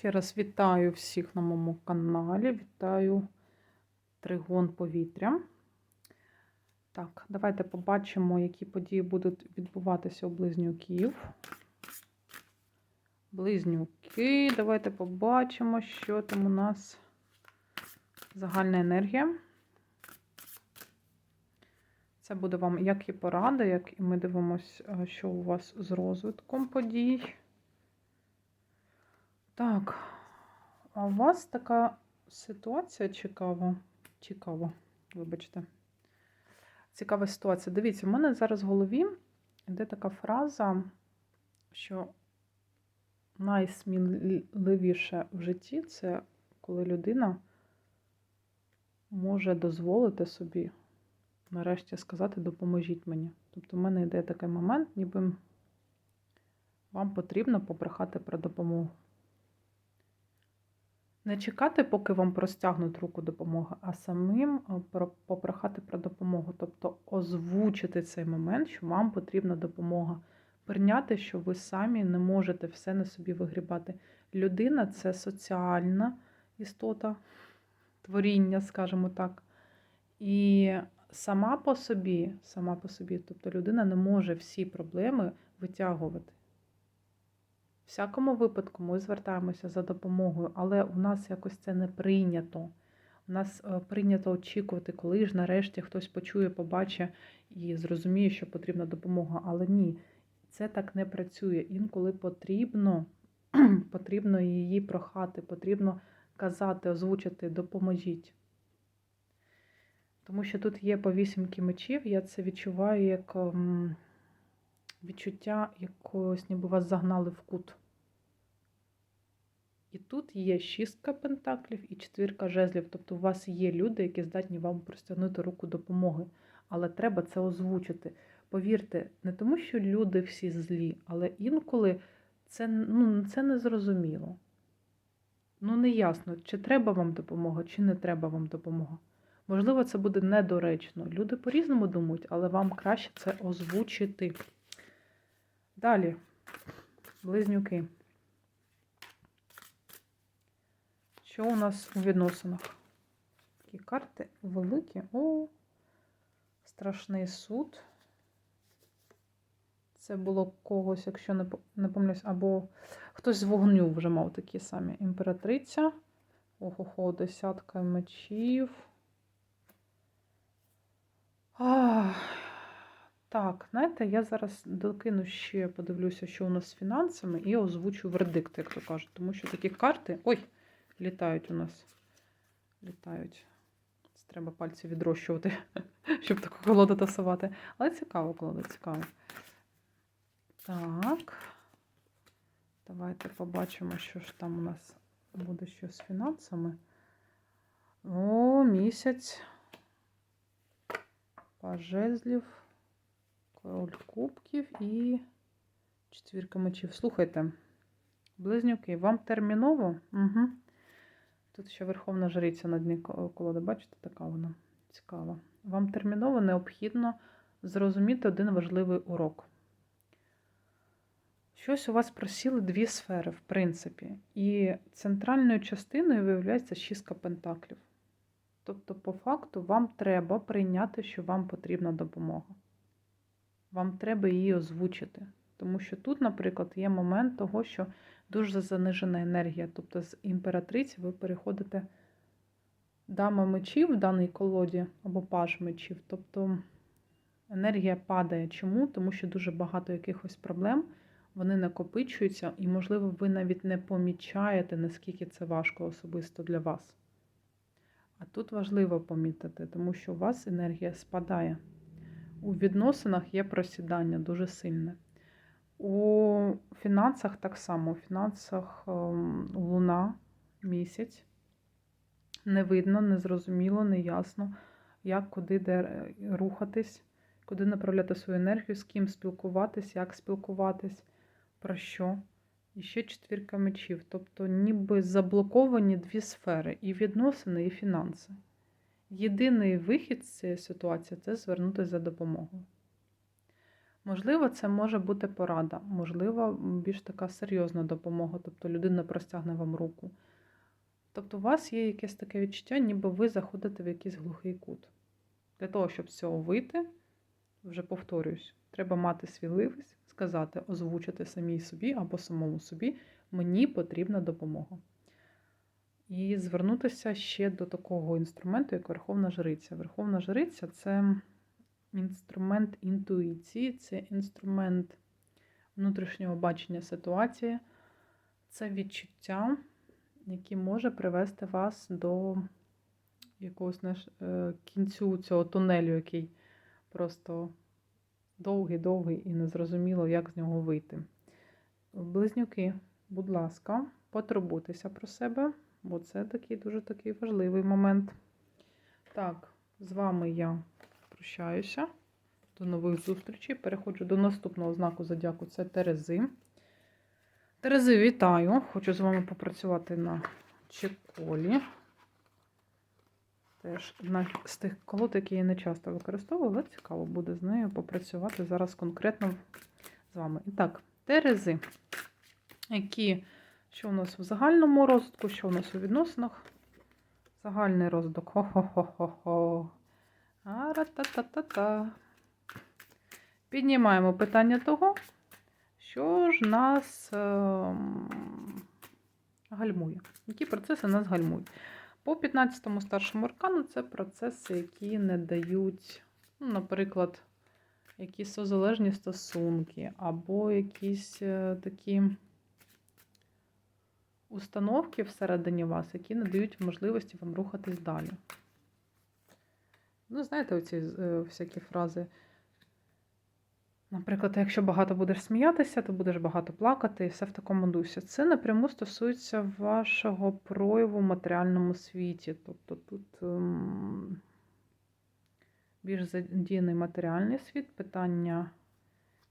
Ще раз вітаю всіх на моєму каналі. Вітаю тригон повітря. Так, давайте побачимо, які події будуть відбуватися у близнюків. Близнюки. Давайте побачимо, що там у нас загальна енергія. Це буде вам як і порада, як і ми дивимося, що у вас з розвитком подій. Так, а у вас така ситуація цікава. Цікава, вибачте. Цікава ситуація. Дивіться, у мене зараз в голові йде така фраза, що найсміливіше в житті це коли людина може дозволити собі нарешті сказати допоможіть мені. Тобто, в мене йде такий момент, ніби вам потрібно попрохати про допомогу. Не чекати, поки вам простягнуть руку допомоги, а самим попрохати про допомогу. Тобто озвучити цей момент, що вам потрібна допомога. Прийняти, що ви самі не можете все на собі вигрібати. Людина це соціальна істота, творіння, скажімо так. І сама по собі, сама по собі, тобто людина не може всі проблеми витягувати. Всякому випадку ми звертаємося за допомогою, але у нас якось це не прийнято. У нас прийнято очікувати, коли ж нарешті хтось почує, побачить і зрозуміє, що потрібна допомога. Але ні, це так не працює. Інколи потрібно, потрібно її прохати, потрібно казати, озвучити, допоможіть. Тому що тут є по вісімки мечів, я це відчуваю як відчуття якогось, ніби вас загнали в кут. І тут є шістка пентаклів і четвірка жезлів. Тобто у вас є люди, які здатні вам простягнути руку допомоги. Але треба це озвучити. Повірте, не тому, що люди всі злі, але інколи це ну, це незрозуміло. Ну, не ясно, чи треба вам допомога, чи не треба вам допомога. Можливо, це буде недоречно. Люди по-різному думають, але вам краще це озвучити. Далі, близнюки. Що у нас у відносинах? Такі карти великі. О, страшний суд. Це було когось, якщо не, помиляюсь, або хтось з вогню вже мав такі самі. Імператриця. Ого-хо, десятка мечів. А, так, знаєте, я зараз докину ще подивлюся, що у нас з фінансами, і озвучу вердикт, як то кажуть. Тому що такі карти. Ой! літають у нас. Літають. Це треба пальці відрощувати, щоб таку колоду тасувати. Але цікаво, колода, цікаво. Так. Давайте побачимо, що ж там у нас буде що з фінансами. О, місяць. Пажезлів, король кубків і четвірка мечів. Слухайте, близнюки, вам терміново? Угу. Тут ще Верховна Жриця на дні колоди, бачите, така вона цікава. Вам терміново необхідно зрозуміти один важливий урок. Щось у вас просіли дві сфери, в принципі, і центральною частиною виявляється шістка пентаклів. Тобто, по факту, вам треба прийняти, що вам потрібна допомога. Вам треба її озвучити. Тому що тут, наприклад, є момент того, що дуже занижена енергія. Тобто з імператриці ви переходите дама мечів в даній колоді або паж мечів. Тобто енергія падає. Чому? Тому що дуже багато якихось проблем, вони накопичуються, і, можливо, ви навіть не помічаєте, наскільки це важко особисто для вас. А тут важливо помітити, тому що у вас енергія спадає. У відносинах є просідання дуже сильне. У фінансах так само, у фінансах ем, луна, місяць. Не видно, не зрозуміло, не ясно, як, куди де рухатись, куди направляти свою енергію, з ким спілкуватись, як спілкуватись, про що. І ще четвірка мечів. Тобто, ніби заблоковані дві сфери: і відносини, і фінанси. Єдиний вихід з цієї ситуації це звернутися за допомогою. Можливо, це може бути порада, можливо, більш така серйозна допомога, тобто людина простягне вам руку. Тобто у вас є якесь таке відчуття, ніби ви заходите в якийсь глухий кут. Для того, щоб з цього вийти, вже повторююсь, треба мати свідливість, сказати, озвучити самій собі або самому собі, мені потрібна допомога. І звернутися ще до такого інструменту, як Верховна Жриця. Верховна Жриця це інструмент інтуїції, це інструмент внутрішнього бачення ситуації, це відчуття, яке може привести вас до якогось знаєш, е, кінцю цього тунелю, який просто довгий-довгий і незрозуміло, як з нього вийти. Близнюки, будь ласка, потурбуйтеся про себе, бо це такий дуже такий важливий момент. Так, з вами я прощаюся. До нових зустрічей. Переходжу до наступного знаку зодіаку це Терези. Терези, вітаю! Хочу з вами попрацювати на чеколі. Теж одна з тих колод, які я не часто використовую, але цікаво буде з нею попрацювати зараз конкретно з вами. І так, Терези, які, що у нас в загальному розвитку, що у нас у відносинах? Загальний розвиток. Хо-хо-хо-хо-хо. А-ра-та-та-та-та. Піднімаємо питання того, що ж нас ем, гальмує. Які процеси нас гальмують? По 15-му старшому аркану це процеси, які не дають, ну, наприклад, якісь созалежні стосунки, або якісь е, такі установки всередині вас, які не дають можливості вам рухатись далі. Ну, знаєте, оці е, всякі фрази. Наприклад, якщо багато будеш сміятися, то будеш багато плакати, і все в такому дусі. Це напряму стосується вашого прояву в матеріальному світі. Тобто тут ем, більш задіяний матеріальний світ, питання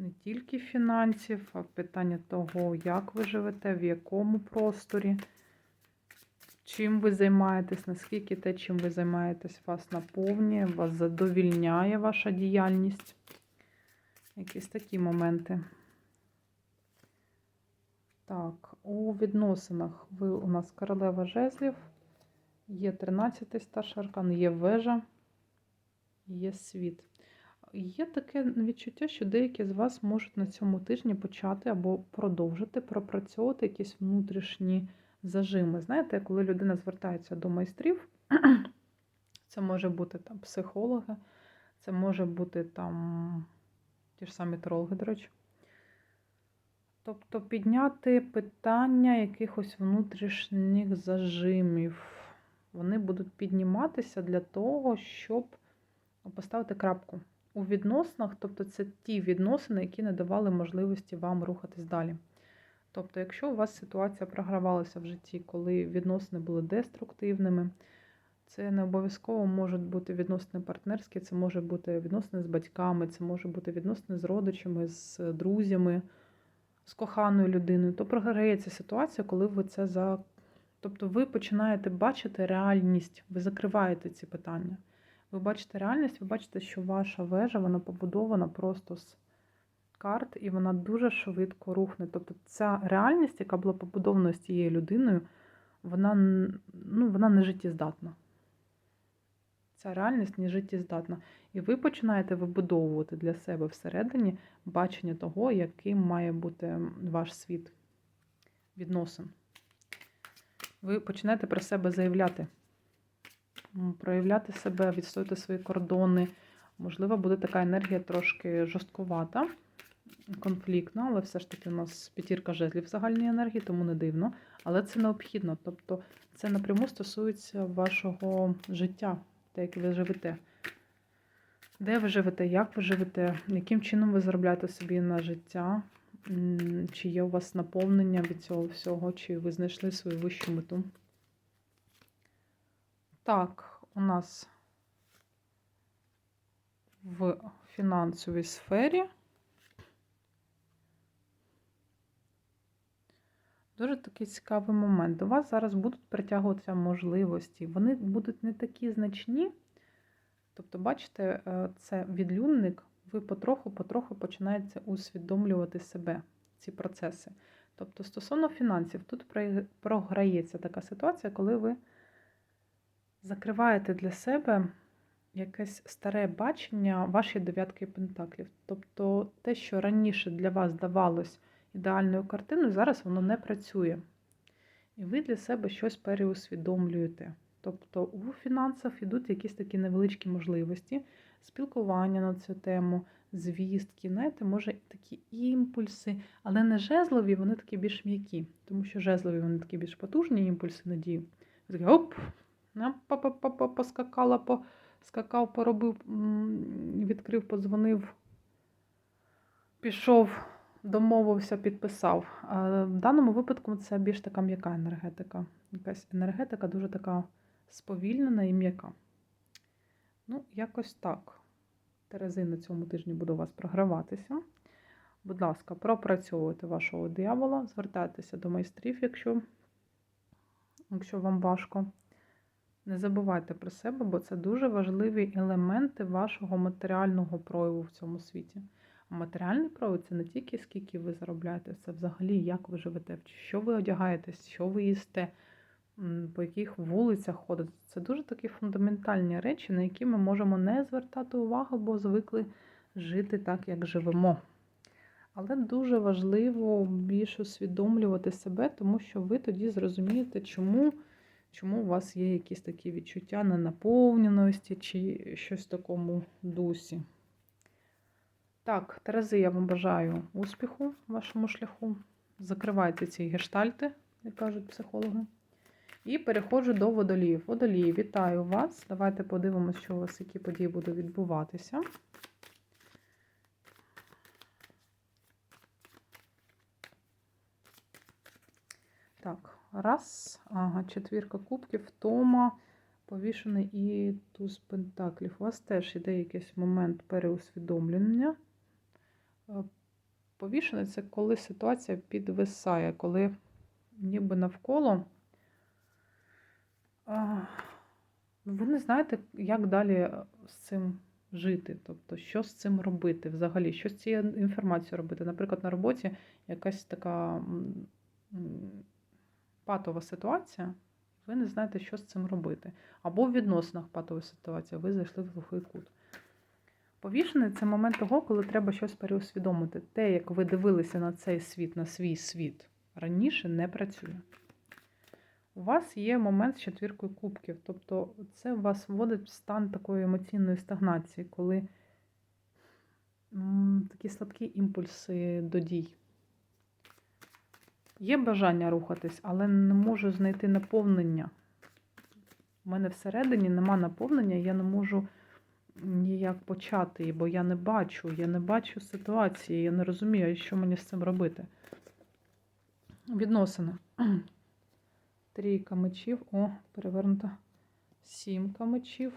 не тільки фінансів, а питання того, як ви живете, в якому просторі, чим ви займаєтесь, наскільки те, чим ви займаєтесь, вас наповнює, вас задовільняє ваша діяльність. Якісь такі моменти. Так, у відносинах ви у нас королева жезлів, є 13-й старший аркан, є вежа, є світ. Є таке відчуття, що деякі з вас можуть на цьому тижні почати або продовжити пропрацьовувати якісь внутрішні зажими. Знаєте, коли людина звертається до майстрів, це може бути там психологи, це може бути там ті ж самі тролги, до речі. Тобто підняти питання якихось внутрішніх зажимів. Вони будуть підніматися для того, щоб поставити крапку у відносинах, тобто це ті відносини, які не давали можливості вам рухатись далі. Тобто, якщо у вас ситуація програвалася в житті, коли відносини були деструктивними, це не обов'язково можуть бути відносини партнерські, це може бути відносини з батьками, це може бути відносини з родичами, з друзями, з коханою людиною. То програється ситуація, коли ви це за. Тобто ви починаєте бачити реальність, ви закриваєте ці питання. Ви бачите реальність, ви бачите, що ваша вежа вона побудована просто з карт, і вона дуже швидко рухне. Тобто ця реальність, яка була побудована з цією людиною, вона ну, вона не життєздатна. Ця реальність не життєздатна. І ви починаєте вибудовувати для себе всередині бачення того, яким має бути ваш світ відносин. Ви починаєте про себе заявляти, проявляти себе, відстояти свої кордони. Можливо, буде така енергія трошки жорсткувата, конфліктна, але все ж таки у нас п'ятірка жезлів загальної енергії, тому не дивно. Але це необхідно. Тобто це напряму стосується вашого життя те, як ви живете. Де ви живете, як ви живете, яким чином ви заробляєте собі на життя, чи є у вас наповнення від цього всього, чи ви знайшли свою вищу мету. Так, у нас в фінансовій сфері Дуже такий цікавий момент. До вас зараз будуть притягуватися можливості. Вони будуть не такі значні. Тобто, бачите, е, це відлюдник ви потроху-потроху починаєте усвідомлювати себе, ці процеси. Тобто, стосовно фінансів, тут програється така ситуація, коли ви закриваєте для себе якесь старе бачення вашої дев'ятки пентаклів. Тобто те, що раніше для вас здавалось ідеальною картиною, зараз воно не працює. І ви для себе щось переусвідомлюєте. Тобто у фінансах йдуть якісь такі невеличкі можливості, спілкування на цю тему, звістки, знаєте, може такі імпульси, але не жезлові, вони такі більш м'які, тому що жезлові вони такі більш потужні імпульси надії. Оп, поскакала, поскакав, поробив, відкрив, подзвонив, пішов, домовився, підписав. В даному випадку це більш така м'яка енергетика. Якась енергетика дуже така сповільнена і м'яка. Ну, якось так. Терези на цьому тижні буду у вас програватися. Будь ласка, пропрацьовуйте вашого диявола, звертайтеся до майстрів, якщо, якщо вам важко. Не забувайте про себе, бо це дуже важливі елементи вашого матеріального прояву в цьому світі. А матеріальний прояв це не тільки скільки ви заробляєте, це взагалі як ви живете, що ви одягаєтесь, що ви їсте, по яких вулицях ходите. Це дуже такі фундаментальні речі, на які ми можемо не звертати увагу, бо звикли жити так, як живемо. Але дуже важливо більш усвідомлювати себе, тому що ви тоді зрозумієте, чому, чому у вас є якісь такі відчуття ненаповненості чи щось в такому дусі. Так, Терези, я вам бажаю успіху в вашому шляху. Закривайте ці гештальти, як кажуть психологи. І переходжу до водоліїв. Водолії, вітаю вас. Давайте подивимося, що у вас які події будуть відбуватися. Так, раз, ага, четвірка кубків, втома, повішений і туз пентаклів. У вас теж іде якийсь момент переусвідомлення. Е, Повішений це коли ситуація підвисає, коли ніби навколо. Ви не знаєте, як далі з цим жити, тобто, що з цим робити взагалі, що з цією інформацією робити. Наприклад, на роботі якась така патова ситуація, ви не знаєте, що з цим робити. Або в відносинах патова ситуація, ви зайшли в глухий кут. Повішений це момент того, коли треба щось переусвідомити. Те, як ви дивилися на цей світ, на свій світ, раніше не працює. У вас є момент з четвіркою кубків. Тобто це вас вводить в стан такої емоційної стагнації, коли такі слабкі імпульси до дій. Є бажання рухатись, але не можу знайти наповнення. У мене всередині нема наповнення, я не можу ніяк почати, бо я не бачу, я не бачу ситуації, я не розумію, що мені з цим робити. Відносини. Трійка мечів, о, перевернута. Сімка мечів.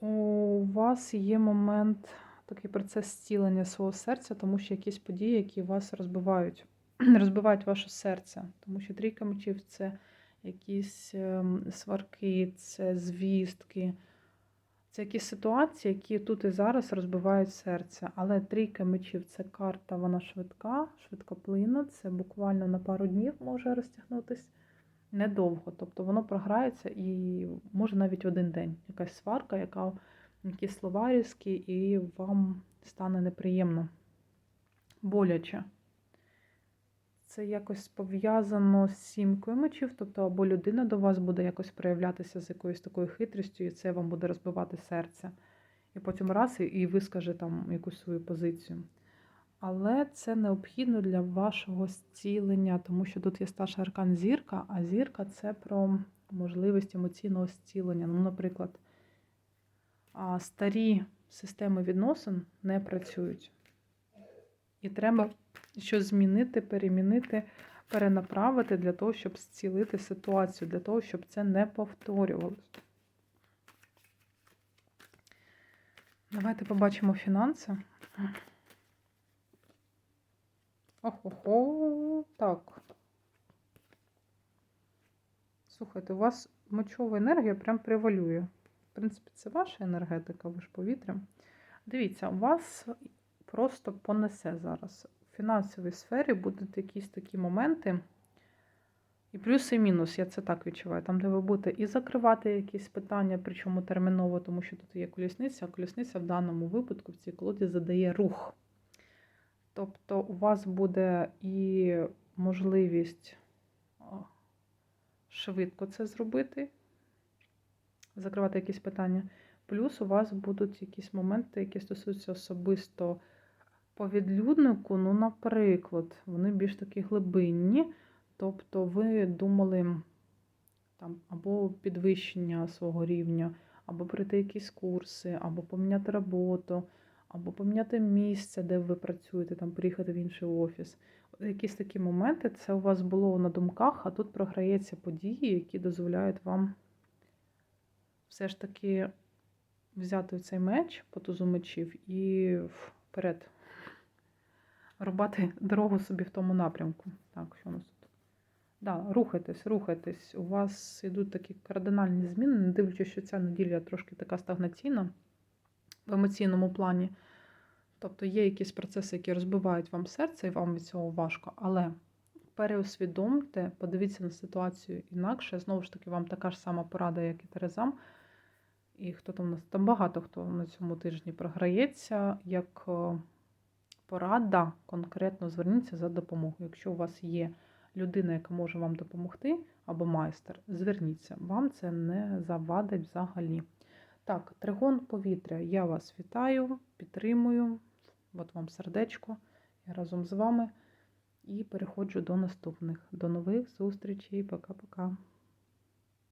У вас є момент, такий процес зцілення свого серця, тому що якісь події, які вас розбивають, розбивають ваше серце. Тому що трійка мечів це якісь ем, сварки, це звістки. Це якісь ситуації, які тут і зараз розбивають серце. Але трійка мечів це карта, вона швидка, швидкоплинна, це буквально на пару днів може розтягнутися недовго. Тобто воно програється і може навіть один день. Якась сварка, яка якісь слова різкі, і вам стане неприємно, боляче. Це якось пов'язано з сімкою мечів, тобто або людина до вас буде якось проявлятися з якоюсь такою хитрістю, і це вам буде розбивати серце. І потім раз, і вискаже там якусь свою позицію. Але це необхідно для вашого зцілення, тому що тут є старший аркан зірка, а зірка це про можливість емоційного зцілення. Ну, наприклад, а, старі системи відносин не працюють. І треба щось змінити, перемінити, перенаправити для того, щоб зцілити ситуацію, для того, щоб це не повторювалося. Давайте побачимо фінанси. Охо-хо, так. Слухайте, у вас мочова енергія прям превалює. В принципі, це ваша енергетика, ви ж повітрям. Дивіться, у вас просто понесе зараз. В фінансовій сфері будуть якісь такі моменти. І плюс, і мінус, я це так відчуваю. Там, де ви будете і закривати якісь питання, причому терміново, тому що тут є колісниця, а колісниця в даному випадку в цій колоді задає рух. Тобто у вас буде і можливість швидко це зробити, закривати якісь питання. Плюс у вас будуть якісь моменти, які стосуються особисто по відлюднику. Ну, наприклад, вони більш такі глибинні. Тобто ви думали там або підвищення свого рівня, або пройти якісь курси, або поміняти роботу, або поміняти місце, де ви працюєте, там приїхати в інший офіс. Якісь такі моменти, це у вас було на думках, а тут програється події, які дозволяють вам все ж таки взяти цей меч по тузу мечів і вперед рубати дорогу собі в тому напрямку. Так, що у нас тут? Да, рухайтесь, рухайтесь. У вас йдуть такі кардинальні зміни, не дивлячись, що ця неділя трошки така стагнаційна в емоційному плані. Тобто є якісь процеси, які розбивають вам серце, і вам від цього важко. Але переусвідомте, подивіться на ситуацію інакше. Знову ж таки, вам така ж сама порада, як і Терезам. І хто там у нас там багато хто на цьому тижні програється, як е, порада, конкретно зверніться за допомогою. Якщо у вас є людина, яка може вам допомогти, або майстер, зверніться, вам це не завадить взагалі. Так, тригон повітря. Я вас вітаю, підтримую. От вам сердечко. Я разом з вами. І переходжу до наступних. До нових зустрічей. Пока-пока.